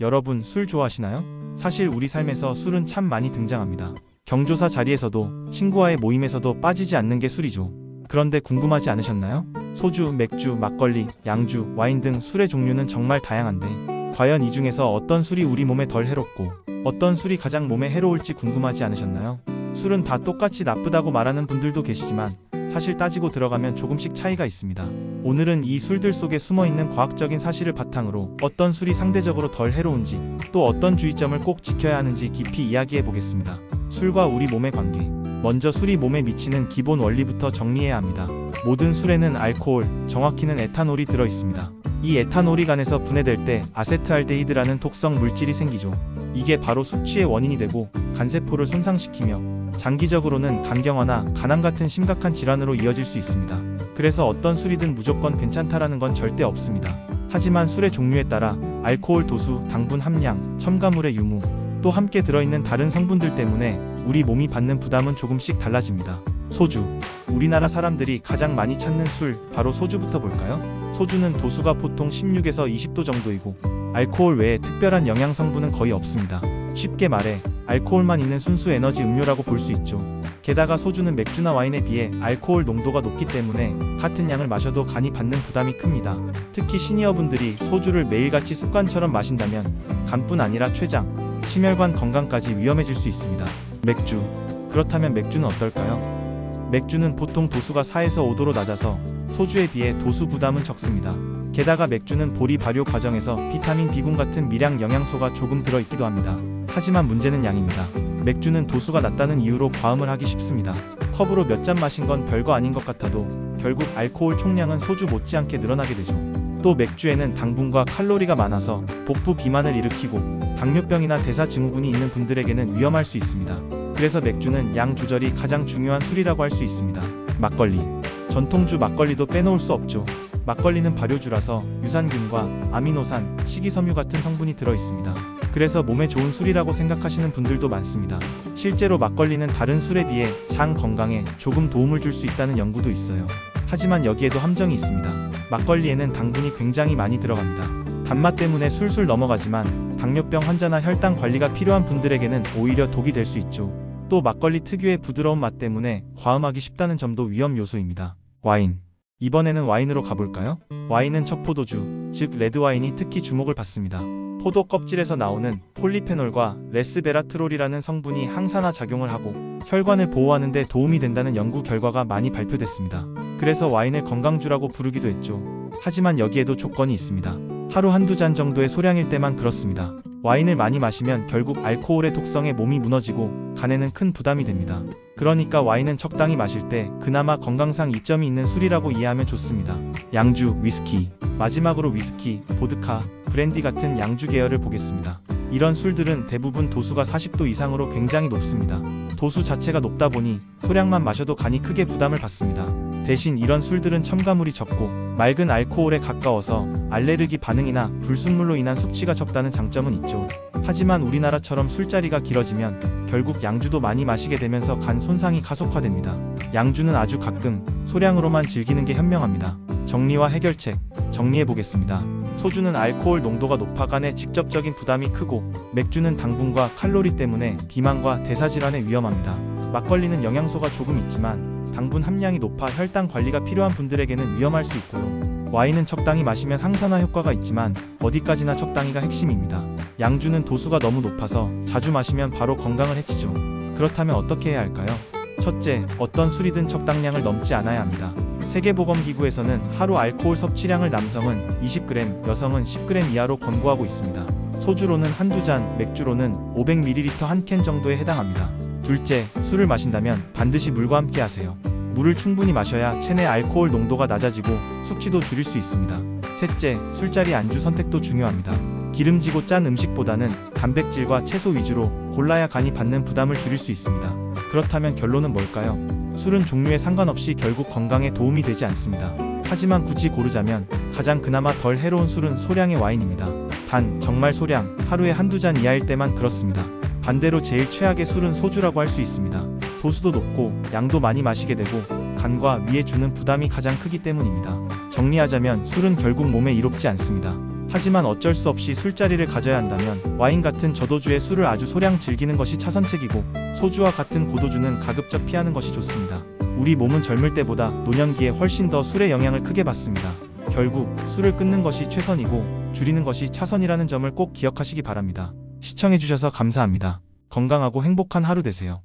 여러분 술 좋아하시나요? 사실 우리 삶에서 술은 참 많이 등장합니다. 경조사 자리에서도 친구와의 모임에서도 빠지지 않는 게 술이죠. 그런데 궁금하지 않으셨나요? 소주, 맥주, 막걸리, 양주, 와인 등 술의 종류는 정말 다양한데 과연 이 중에서 어떤 술이 우리 몸에 덜 해롭고 어떤 술이 가장 몸에 해로울지 궁금하지 않으셨나요? 술은 다 똑같이 나쁘다고 말하는 분들도 계시지만 사실 따지고 들어가면 조금씩 차이가 있습니다. 오늘은 이 술들 속에 숨어 있는 과학적인 사실을 바탕으로 어떤 술이 상대적으로 덜 해로운지 또 어떤 주의점을 꼭 지켜야 하는지 깊이 이야기해 보겠습니다. 술과 우리 몸의 관계. 먼저 술이 몸에 미치는 기본 원리부터 정리해야 합니다. 모든 술에는 알코올, 정확히는 에탄올이 들어 있습니다. 이 에탄올이 간에서 분해될 때 아세트알데히드라는 독성 물질이 생기죠. 이게 바로 숙취의 원인이 되고 간세포를 손상시키며 장기적으로는 간경화나 간암 같은 심각한 질환으로 이어질 수 있습니다. 그래서 어떤 술이든 무조건 괜찮다라는 건 절대 없습니다. 하지만 술의 종류에 따라 알코올 도수, 당분 함량, 첨가물의 유무, 또 함께 들어있는 다른 성분들 때문에 우리 몸이 받는 부담은 조금씩 달라집니다. 소주. 우리나라 사람들이 가장 많이 찾는 술, 바로 소주부터 볼까요? 소주는 도수가 보통 16에서 20도 정도이고, 알코올 외에 특별한 영양 성분은 거의 없습니다. 쉽게 말해, 알코올만 있는 순수 에너지 음료라고 볼 수 있죠. 게다가 소주는 맥주나 와인에 비해 알코올 농도가 높기 때문에 같은 양을 마셔도 간이 받는 부담이 큽니다. 특히 시니어분들이 소주를 매일같이 습관처럼 마신다면 간뿐 아니라 췌장, 심혈관 건강까지 위험해질 수 있습니다. 맥주. 그렇다면 맥주는 어떨까요? 맥주는 보통 도수가 4에서 5도로 낮아서 소주에 비해 도수 부담은 적습니다. 게다가 맥주는 보리 발효 과정에서 비타민 B군 같은 미량 영양소가 조금 들어있기도 합니다. 하지만 문제는 양입니다. 맥주는 도수가 낮다는 이유로 과음을 하기 쉽습니다. 컵으로 몇 잔 마신 건 별거 아닌 것 같아도 결국 알코올 총량은 소주 못지않게 늘어나게 되죠. 또 맥주에는 당분과 칼로리가 많아서 복부 비만을 일으키고 당뇨병이나 대사증후군이 있는 분들에게는 위험할 수 있습니다. 그래서 맥주는 양 조절이 가장 중요한 술이라고 할 수 있습니다. 막걸리. 전통주 막걸리도 빼놓을 수 없죠. 막걸리는 발효주라서 유산균과 아미노산, 식이섬유 같은 성분이 들어 있습니다. 그래서 몸에 좋은 술이라고 생각하시는 분들도 많습니다. 실제로 막걸리는 다른 술에 비해 장 건강에 조금 도움을 줄 수 있다는 연구도 있어요. 하지만 여기에도 함정이 있습니다. 막걸리에는 당분이 굉장히 많이 들어갑니다. 단맛 때문에 술술 넘어가지만 당뇨병 환자나 혈당 관리가 필요한 분들에게는 오히려 독이 될 수 있죠. 또 막걸리 특유의 부드러운 맛 때문에 과음하기 쉽다는 점도 위험 요소입니다. 와인. 이번에는 와인으로 가볼까요? 와인은 척포도주, 즉 레드와인이 특히 주목을 받습니다. 포도 껍질에서 나오는 폴리페놀과 레스베라트롤이라는 성분이 항산화 작용을 하고 혈관을 보호하는 데 도움이 된다는 연구 결과가 많이 발표됐습니다. 그래서 와인을 건강주라고 부르기도 했죠. 하지만 여기에도 조건이 있습니다. 하루 한두 잔 정도의 소량일 때만 그렇습니다. 와인을 많이 마시면 결국 알코올의 독성에 몸이 무너지고 간에는 큰 부담이 됩니다. 그러니까 와인은 적당히 마실 때 그나마 건강상 이점이 있는 술이라고 이해하면 좋습니다. 양주, 위스키, 마지막으로 위스키, 보드카, 브랜디 같은 양주 계열을 보겠습니다. 이런 술들은 대부분 도수가 40도 이상으로 굉장히 높습니다. 도수 자체가 높다 보니 소량만 마셔도 간이 크게 부담을 받습니다. 대신 이런 술들은 첨가물이 적고 맑은 알코올에 가까워서 알레르기 반응이나 불순물로 인한 숙취가 적다는 장점은 있죠. 하지만 우리나라처럼 술자리가 길어지면 결국 양주도 많이 마시게 되면서 간 손상이 가속화됩니다. 양주는 아주 가끔 소량으로만 즐기는 게 현명합니다. 정리와 해결책 정리해 보겠습니다. 소주는 알코올 농도가 높아 간에 직접적인 부담이 크고 맥주는 당분과 칼로리 때문에 비만과 대사질환에 위험합니다. 막걸리는 영양소가 조금 있지만 당분 함량이 높아 혈당 관리가 필요한 분들에게는 위험할 수 있고요. 와인은 적당히 마시면 항산화 효과가 있지만 어디까지나 적당히가 핵심입니다. 양주는 도수가 너무 높아서 자주 마시면 바로 건강을 해치죠. 그렇다면 어떻게 해야 할까요? 첫째, 어떤 술이든 적당량을 넘지 않아야 합니다. 세계보건기구에서는 하루 알코올 섭취량을 남성은 20g, 여성은 10g 이하로 권고하고 있습니다. 소주로는 한두 잔, 맥주로는 500ml 한 캔 정도에 해당합니다. 둘째, 술을 마신다면 반드시 물과 함께 하세요. 물을 충분히 마셔야 체내 알코올 농도가 낮아지고 숙취도 줄일 수 있습니다. 셋째, 술자리 안주 선택도 중요합니다. 기름지고 짠 음식보다는 단백질과 채소 위주로 골라야 간이 받는 부담을 줄일 수 있습니다. 그렇다면 결론은 뭘까요? 술은 종류에 상관없이 결국 건강에 도움이 되지 않습니다. 하지만 굳이 고르자면 가장 그나마 덜 해로운 술은 소량의 와인입니다. 단, 정말 소량, 하루에 한두 잔 이하일 때만 그렇습니다. 반대로 제일 최악의 술은 소주라고 할 수 있습니다. 도수도 높고 양도 많이 마시게 되고 간과 위에 주는 부담이 가장 크기 때문입니다. 정리하자면 술은 결국 몸에 이롭지 않습니다. 하지만 어쩔 수 없이 술자리를 가져야 한다면 와인 같은 저도주의 술을 아주 소량 즐기는 것이 차선책이고 소주와 같은 고도주는 가급적 피하는 것이 좋습니다. 우리 몸은 젊을 때보다 노년기에 훨씬 더 술의 영향을 크게 받습니다. 결국 술을 끊는 것이 최선이고 줄이는 것이 차선이라는 점을 꼭 기억하시기 바랍니다. 시청해주셔서 감사합니다. 건강하고 행복한 하루 되세요.